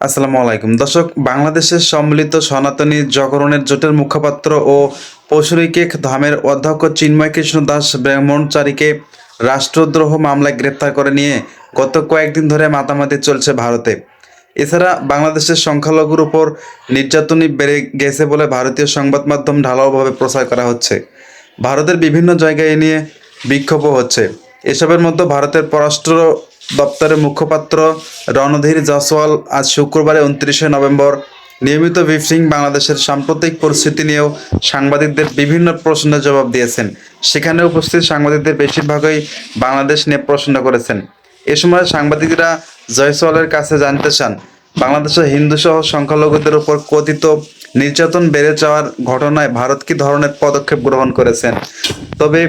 আসসালামু আলাইকুম। দর্শক, বাংলাদেশের সম্মিলিত সনাতনী জগরণের জোটের মুখপাত্র ও পশুরিকেক ধামের অধ্যক্ষ চিন্ময় কৃষ্ণ দাস ব্রাহ্মণচারীকে রাষ্ট্রদ্রোহ মামলায় গ্রেপ্তার করে নিয়ে গত কয়েকদিন ধরে মাতামাতি চলছে ভারতে। এছাড়া বাংলাদেশের সংখ্যালঘুর উপর নির্যাতনই বেড়ে গেছে বলে ভারতীয় সংবাদ মাধ্যম ঢালাওভাবে প্রচার করা হচ্ছে। ভারতের বিভিন্ন জায়গায় নিয়ে বিক্ষোভও হচ্ছে। এসবের মধ্যে ভারতের পররাষ্ট্র দপ্তরের মুখপাত্র রণধীর জসওয়াল আজ শুক্রবারে উনত্রিশে নভেম্বর নিয়মিত ব্রিফিং বাংলাদেশের সাম্প্রতিক পরিস্থিতি নিয়েও সাংবাদিকদের বিভিন্ন প্রশ্নের জবাব দিয়েছেন। সেখানে উপস্থিত সাংবাদিকদের বেশিরভাগই বাংলাদেশ নিয়ে প্রশ্ন করেছেন। এ সময় সাংবাদিকরা জয়সওয়ালের কাছে জানতে চান, বাংলাদেশের হিন্দু সহ সংখ্যালঘুদের উপর কথিত নির্যাতন বেড়ে যাওয়ার ঘটনায় ভারত কি ধরনের পদক্ষেপ গ্রহণ করেছেন? তবে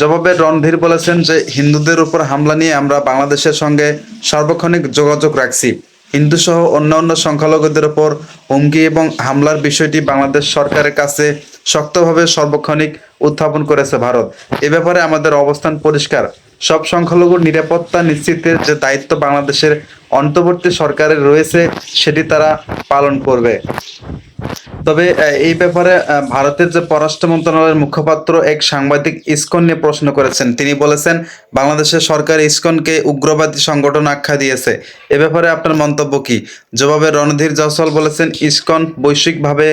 জবাবে রণধীর বলেছেন যে হিন্দুদের উপর হামলা নিয়ে আমরা বাংলাদেশের সঙ্গে সার্বক্ষণিক যোগাযোগ রাখছি। হিন্দু সহ অন্যান্য সংখ্যালঘুদের উপর হুমকি এবং হামলার বিষয়টি বাংলাদেশ সরকারের কাছে শক্তভাবে সর্বক্ষণিক উত্থাপন করেছে ভারত। এ ব্যাপারে আমাদের অবস্থান পরিষ্কার। সব সংখ্যালঘুর নিরাপত্তা নিশ্চিতের যে দায়িত্ব বাংলাদেশের অন্তর্বর্তী সরকারের রয়েছে, সেটি তারা পালন করবে। তবে এই ব্যাপারে ভারতের যে পররাষ্ট্র মন্ত্রণালয়ের মুখপাত্র এক সাংবাদিক ইসকন নিয়ে প্রশ্ন করেছেন। তিনি বলেছেন, বাংলাদেশের সরকার ইসকনকে উগ্রবাদী সংগঠন আখ্যা দিয়েছে। এ ব্যাপারে আপনার মন্তব্য কি? জবাবে রণধীর জয়সওয়াল বলেছেন, ইসকন বৈশ্বিকভাবে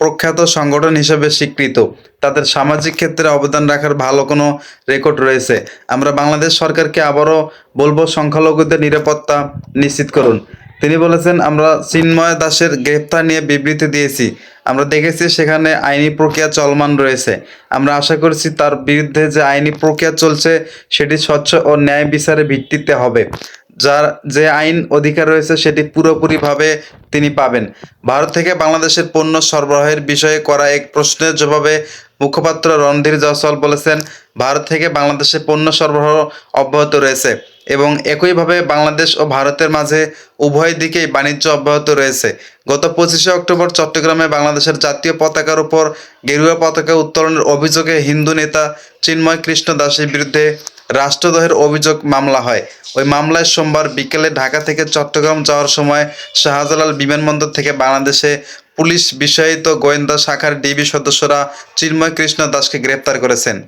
প্রখ্যাত সংগঠন হিসেবে স্বীকৃত। তাদের সামাজিক ক্ষেত্রে অবদান রাখার ভালো কোনো রেকর্ড রয়েছে। আমরা বাংলাদেশ সরকারকে আবারও বলব, সংখ্যালঘুদের নিরাপত্তা নিশ্চিত করুন। তিনি বলেছেন, আমরা চিন্ময় দাসের গ্রেপ্তার নিয়ে বিবৃতি দিয়েছি। আমরা দেখেছি সেখানে আইনি প্রক্রিয়া চলমান রয়েছে। আমরা আশা করছি তার বিরুদ্ধে যে আইনি প্রক্রিয়া চলছে, সেটি স্বচ্ছ ও ন্যায় বিচারের ভিত্তিতে হবে। যার যে আইন অধিকার রয়েছে, সেটি পুরোপুরিভাবে তিনি পাবেন। ভারত থেকে বাংলাদেশের পণ্য সরবরাহের বিষয়ে করা এক প্রশ্নের জবাবে মুখপাত্র রণধীর জয়সওয়াল বলেছেন, ভারত থেকে বাংলাদেশে পণ্য সরবরাহ অব্যাহত রয়েছে। এবং একইভাবে বাংলাদেশ ও ভারতের মাঝে উভয় দিকেই বাণিজ্য অব্যাহত রয়েছে। গত পঁচিশে অক্টোবর চট্টগ্রামে বাংলাদেশের জাতীয় পতাকার উপর গেরুয়া পতাকা উত্তোলনের অভিযোগে হিন্দু নেতা চিন্ময় কৃষ্ণ দাসের বিরুদ্ধে রাষ্ট্রদ্রোহের অভিযোগ মামলা হয়। ওই মামলায় সোমবার বিকেলে ঢাকা থেকে চট্টগ্রাম যাওয়ার সময় শাহজালাল বিমানবন্দর থেকে বাংলাদেশে পুলিশ বিষয়িত গোয়েন্দা শাখার ডিবি সদস্যরা চিন্ময় কৃষ্ণ দাসকে গ্রেপ্তার করেছেন।